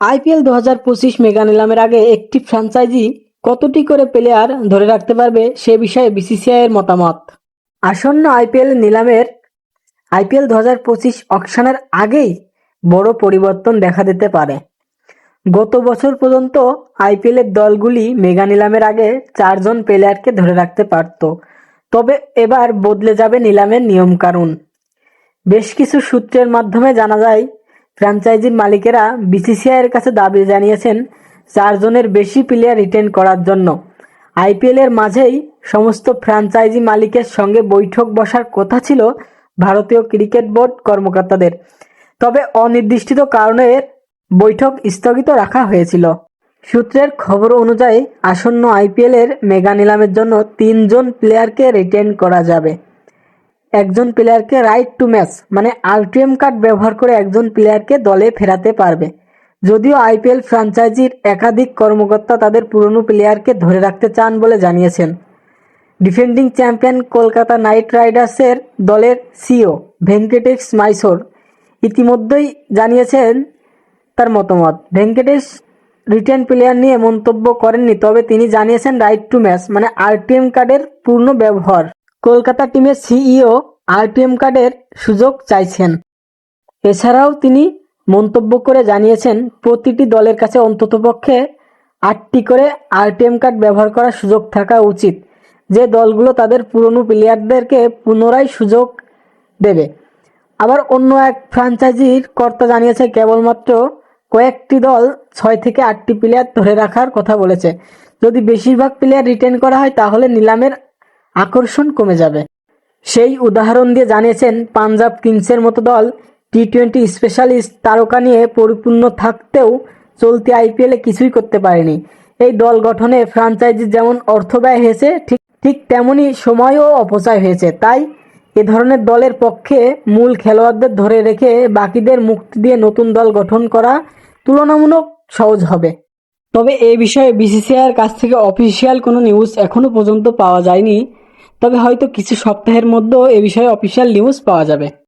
IPL দু হাজার পঁচিশ মেগা নিলামের আগে একটি ফ্র্যাঞ্চাইজি কতটি করে প্লেয়ার ধরে রাখতে পারবে সে বিষয়ে বিসিসিআই এর মতামত? আসন্ন আইপিএল নিলামের আইপিএল দু হাজার পঁচিশ অকশনের আগেই বড় পরিবর্তন দেখা দিতে পারে। গত বছর পর্যন্ত আইপিএল এর দলগুলি মেগা নিলামের আগে চারজন প্লেয়ারকে ধরে রাখতে পারত। তবে এবার বদলে যাবে নিলামের নিয়মকানুন। বেশ কিছু সূত্রের মাধ্যমে জানা যায় ফ্র্যাঞ্চাইজির মালিকেরা বিসিসিআই এর কাছে দাবি জানিয়েছেন, চারজনের বেশি প্লেয়ার রিটেন করার জন্য। আইপিএল এর মাঝেই সমস্ত ফ্র্যাঞ্চাইজি মালিকের সঙ্গে বৈঠক বসার কথা ছিল ভারতীয় ক্রিকেট বোর্ড কর্মকর্তাদের। তবে অনির্দিষ্ট কারণে বৈঠক স্থগিত রাখা হয়েছিল। সূত্রের খবর অনুযায়ী আসন্ন আইপিএল এর মেগা নিলামের জন্য তিনজন প্লেয়ারকে রিটেন করা যাবে। একজন প্লেয়ারকে রাইট টু ম্যাচ মানে আরটিএম কার্ড ব্যবহার করে একজন প্লেয়ারকে দলে ফেরাতে পারবে। যদিও আইপিএল ফ্র্যাঞ্চাইজির একাধিক কর্মকর্তা তাদের পুরনো প্লেয়ারকে ধরে রাখতে চান বলে জানিয়েছেন। ডিফেন্ডিং চ্যাম্পিয়ন কলকাতা নাইট রাইডার্সের দলের সিও ভেঙ্কটেশ মাইসোর ইতিমধ্যেই জানিয়েছেন তার মতামত। ভেঙ্কটেশ রিটেন প্লেয়ার নিয়ে মন্তব্য করেননি, তবে তিনি জানিয়েছেন রাইট টু ম্যাচ মানে আরটিএম কার্ডের পূর্ণ ব্যবহার। কলকাতা টিমের সিইও আরটিএম কার্ডের সুযোগ চাইছেন। এছাড়াও তিনি মন্তব্য করে জানিয়েছেন, প্রতিটি দলের কাছে অন্ততপক্ষে আটটি করে আরটিএম কার্ড ব্যবহার করার সুযোগ থাকা উচিত। যে দলগুলো তাদের পুরনো প্লেয়ারদেরকে পুনরায় সুযোগ দেবে। আবার অন্য এক ফ্র্যাঞ্চাইজির কর্তা জানিয়েছে, কেবলমাত্র কয়েকটি দল ছয় থেকে আটটি প্লেয়ার ধরে রাখার কথা বলেছে। যদি বেশিরভাগ প্লেয়ার রিটেন করা হয়, তাহলে নিলামের আকর্ষণ কমে যাবে। সেই উদাহরণ দিয়ে জানিয়েছেন পাঞ্জাব কিংসের মতো দল। টি টোয়েন্টি স্পেশালিস্ট তারকা নিয়ে পরিপূর্ণ থাকতেও চলতি আইপিএলে কিছুই করতে পারেনি। এই দল গঠনে ফ্রাঞ্চাইজি যেমন অর্থ ব্যয় হয়েছে, ঠিক ঠিক তেমনই সময়ও অপচয় হয়েছে। তাই এ ধরনের দলের পক্ষে মূল খেলোয়াড়দের ধরে রেখে বাকিদের মুক্তি দিয়ে নতুন দল গঠন করা তুলনামূলক সহজ হবে। তবে এ বিষয়ে বিসিসিআইয়ের কাছ থেকে অফিসিয়াল কোনো নিউজ এখনও পর্যন্ত পাওয়া যায়নি। তবে হয়তো কিছু সপ্তাহের মধ্যেও এ বিষয়ে অফিসিয়াল নিউজ পাওয়া যাবে।